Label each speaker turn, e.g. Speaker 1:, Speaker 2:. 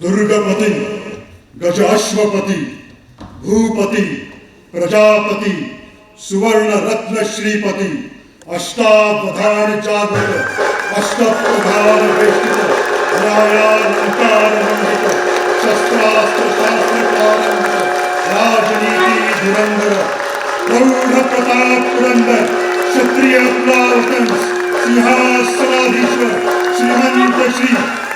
Speaker 1: दुर्गपती, गजाश्वपती, भूपति, प्रजापति सुवर्ण रत्न श्रीपति अष्टावधान जागृत अष्टप्रधान वेष्टित न्यायालंकार मंडित शस्त्रास्त्र शास्त्र राजनीती धुरंधर प्रौढ प्रताप पुरंदर, क्षत्रिय सिंहासनाधीश्वर